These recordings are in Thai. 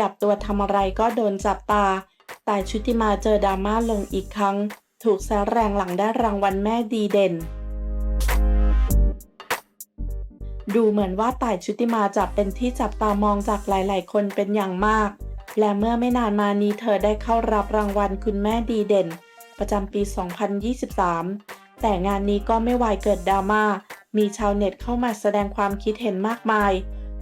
ยับตัวทำอะไรก็โดนจับตา แต่ชุติมาเจอดราม่าลงอีกครั้ง ถูกแซแรงหลังได้รางวัลแม่ดีเด่น ดูเหมือนว่าต่ายชุติมาจะเป็นที่จับตามองจากหลาย ๆ คนเป็นอย่างมาก และเมื่อไม่นานมานี้เธอได้เข้ารับรางวัลคุณแม่ดีเด่น ประจำปี 2023 แต่งานนี้ก็ไม่วายเกิดดราม่า มีชาวเน็ตเข้ามาแสดงความคิดเห็นมากมาย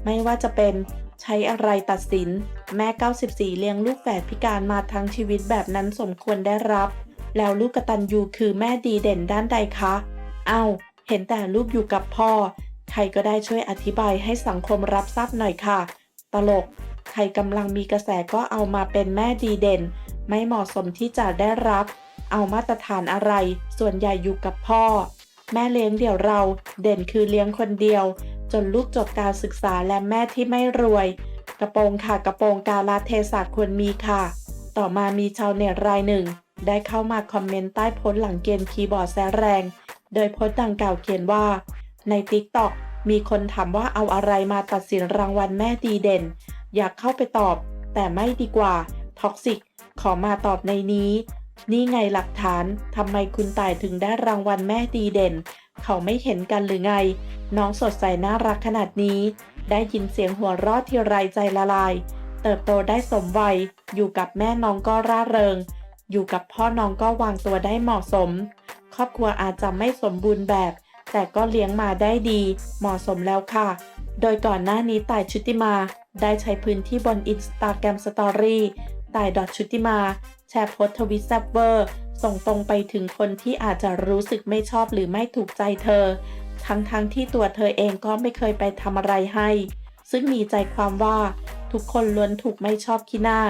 ไม่ว่าจะเป็นใช้อะไรตัดสิน แม่ 94 เลี้ยงลูกแฝดพิการมาทั้งชีวิตแบบนั้นสมควรได้รับ แล้วลูกกตัญญูคือแม่ดีเด่นด้านใดคะ เอ้า เห็นแต่ลูกอยู่กับพ่อ ใครก็ได้ช่วยอธิบายให้สังคมรับทราบหน่อยค่ะ ตลก ใครกำลังมีกระแสก็เอามาเป็นแม่ดีเด่น ไม่เหมาะสมที่จะได้รับ เอามาตรฐานอะไร ส่วนใหญ่อยู่กับพ่อ แม่เลี้ยงเดี่ยวเรา เด่นคือเลี้ยงคนเดียว จนลูกจบการศึกษาและแม่ที่ไม่รวย กระโปรงค่ะกระโปรงกาลเทศะควรมีค่ะ ต่อมามีชาวเน็ตรายหนึ่ง ได้เข้ามาคอมเมนต์ใต้โพสต์หลังเกมคีย์บอร์ดแซแรง โดยโพสต์ดังกล่าวเขียนว่า ใน TikTok มีคนถามว่าเอาอะไรมาตัดสินรางวัลแม่ดีเด่น อยากเข้าไปตอบ แต่ไม่ดีกว่าท็อกซิกขอมาตอบในนี้ นี่ไงหลักฐานทำไมคุณต่ายถึงได้รางวัลแม่ดีเด่น เขาไม่เห็นกันหรือไง น้องสดใสน่ารักขนาดนี้ ได้ยินเสียงหัวเราะทีไรใจละลาย เติบโตได้สมวัย อยู่กับแม่น้องก็ร่าเริง อยู่กับพ่อน้องก็วางตัวได้เหมาะสม ครอบครัวอาจจะไม่สมบูรณ์แบบ แต่ก็เลี้ยงมาได้ดี เหมาะสมแล้วค่ะ โดยก่อนหน้านี้ต่ายชุติมา ได้ใช้พื้นที่บนอินสตาแกรมสตอรี่ต่ายดอทชุติมา แชร์โพสทวิตแซบเวอร์ ส่งตรงไปถึงคนที่อาจจะรู้สึกไม่ชอบหรือไม่ถูกใจเธอ ทั้งๆทที่ตัวเธอเองก็ไม่เคยไปทำอะไรให้ ซึ่งมีใจความว่า ทุกคนล้วนถูกไม่ชอบขี้หน้า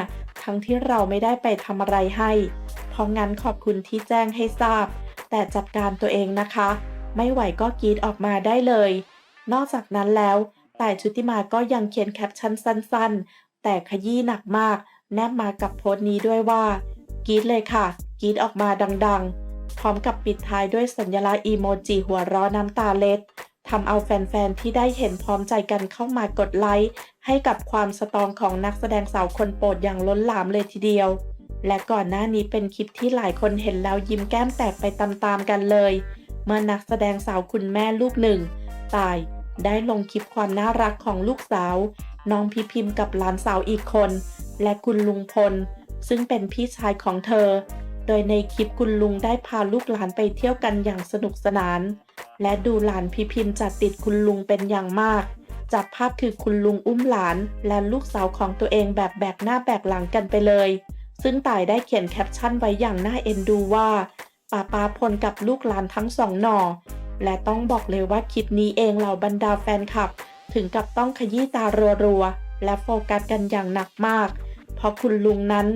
ทั้งที่เราไม่ได้ไปทำอะไรให้ เพราะงั้นขอบคุณที่แจ้งให้ทราบ แต่จัดการตัวเองนะคะ ไม่ไหวก็กรีดออกมาได้เลย นอกจากนั้นแล้วต่ายชุติมาก็ยังเขียนแคปชั่นสั้น ๆ แต่ขยี้หนักมาก แนบมากับโพสต์นี้ด้วยว่า กรีดเลยค่ะ กรีดออกมาดังๆ พร้อมกับปิดท้ายด้วยสัญลักษณ์อีโมจิหัวร้อน้ำตาเล็ดทำเอาแฟนๆ ที่ได้เห็นพร้อมใจกันเข้ามากดไลค์ ให้กับความสตองของนักแสดงสาวคนโปรดอย่างล้นหลามเลยทีเดียว และก่อนหน้านี้เป็นคลิปที่หลายคนเห็นแล้วยิ้มแก้มแตกไปตามๆกันเลย เมื่อนักแสดงสาวคุณแม่ลูกหนึ่ง ตาย ได้ลงคลิปความน่ารักของลูกสาว น้องพิพิมพ์กับหลานสาวอีกคน และคุณลุงพล ซึ่งเป็นพี่ชายของเธอ โดยในคลิปคุณลุงได้พาลูกหลานไปเที่ยวกันอย่างสนุกสนาน และดูหลานพิพิมพ์จัดติดคุณลุงเป็นอย่างมาก จับภาพคือคุณลุงอุ้มหลานและลูกสาวของตัวเองแบบแบกหน้าแบกหลังกันไปเลย ซึ่งต่ายได้เขียนแคปชั่นไว้อย่างน่าเอ็นดูว่าป้าปาพลกับลูกหลานทั้งสองหน่อ และต้องบอกเลยว่าคลิปนี้เองเหล่าบรรดาแฟนคลับ ถึงกับต้องขยี้ตารัวๆและโฟกัสกันอย่างหนักมาก เพราะคุณลุงนั้น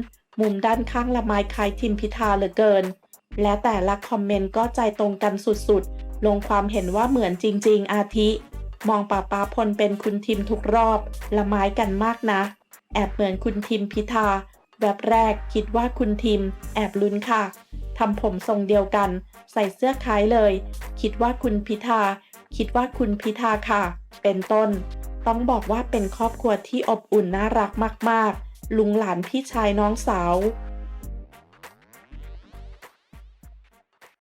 มุมด้านข้างละไม้คล้ายทิมพิธาเหลือเกิน และแต่ละคอมเมนต์ก็ใจตรงกันสุดๆ ลงความเห็นว่าเหมือนจริง ๆ อาทิ มองป่าป้าพลเป็นคุณทิมทุกรอบ ละไม้กันมากนะ แอบเหมือนคุณทิมพิธาแบบแรกคิดว่าคุณทิม แอบลุ้นค่ะทำผมทรงเดียวกัน ใส่เสื้อคล้ายเลย คิดว่าคุณพิธา คิดว่าคุณพิธาค่ะ เป็นต้น ต้องบอกว่าเป็นครอบครัวที่อบอุ่นน่ารักมากๆ ลุงหลานพี่ชายน้องสาว